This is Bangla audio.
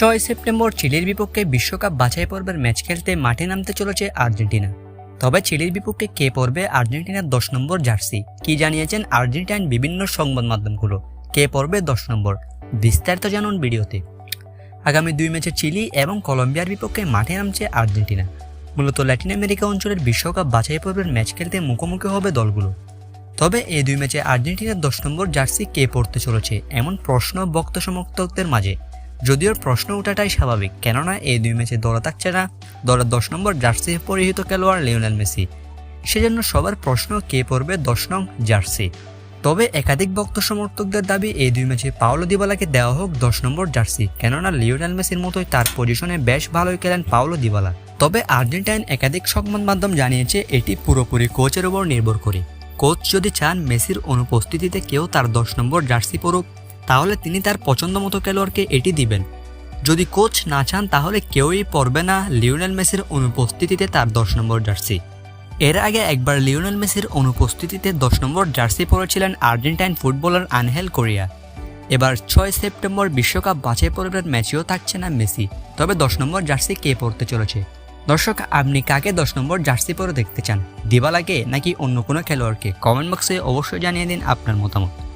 ছয় সেপ্টেম্বর চিলির বিপক্ষে বিশ্বকাপ বাছাই পর্বের ম্যাচ খেলতে মাঠে নামতে চলেছে আর্জেন্টিনা। তবে চিলির বিপক্ষে কে পড়বে আর্জেন্টিনার দশ নম্বর জার্সি? কি জানিয়েছেন আর্জেন্টাইন বিভিন্ন সংবাদ মাধ্যমগুলো? কে পড়বে দশ নম্বর? বিস্তারিত জানুন ভিডিওতে। আগামী দুই ম্যাচে চিলি এবং কলম্বিয়ার বিপক্ষে মাঠে নামছে আর্জেন্টিনা। মূলত ল্যাটিন আমেরিকা অঞ্চলের বিশ্বকাপ বাছাই পর্বের ম্যাচ খেলতে মুখোমুখি হবে দলগুলো। তবে এই দুই ম্যাচে আর্জেন্টিনার দশ নম্বর জার্সি কে পড়তে চলেছে? এমন প্রশ্ন বক্ত সমর্থকদের মাঝে। যদিও প্রশ্ন ওঠাটাই স্বাভাবিক, কেননা এই দুই ম্যাচে দলে থাকছে না। দলের দশ নম্বর জার্সি পরিহিত খেলোয়াড় লিওনেল মেসি। সেজন্য সবার প্রশ্ন, কে পড়বে দশ নং জার্সি? তবে একাধিক ভক্ত সমর্থকদের দাবি, এই দুই ম্যাচে পাওলো দিবালাকে দেওয়া হোক দশ নম্বর জার্সি, কেননা লিওনেল মেসির মতোই তার পজিশনে বেশ ভালোই খেলেন পাওলো দিবালা। তবে আর্জেন্টাইন একাধিক সংবাদ মাধ্যম জানিয়েছে, এটি পুরোপুরি কোচের উপর নির্ভর করে। কোচ যদি চান, মেসির অনুপস্থিতিতে কেউ তার দশ নম্বর জার্সি পড়ুক তাহলে তিনি তার পছন্দ মতো খেলোয়াড়কে এটি দিবেন। যদি কোচ না চান, তাহলে কেউই পড়বে না লিওনেল মেসির অনুপস্থিতিতে তার দশ নম্বর জার্সি। এর আগে একবার লিওনেল মেসির অনুপস্থিতিতে দশ নম্বর জার্সি পরেছিলেন আর্জেন্টাইন ফুটবলার আনহেল কোরিয়া। এবার ছয় সেপ্টেম্বর বিশ্বকাপ বাছাই পর্বের ম্যাচেও থাকছে না মেসি। তবে দশ নম্বর জার্সি কে পড়তে চলেছে? দর্শক, আপনি কাকে দশ নম্বর জার্সি পরে দেখতে চান? দিবালাকে নাকি অন্য কোনো খেলোয়াড়কে? কমেন্ট বক্সে অবশ্যই জানিয়ে দিন আপনার মতামত।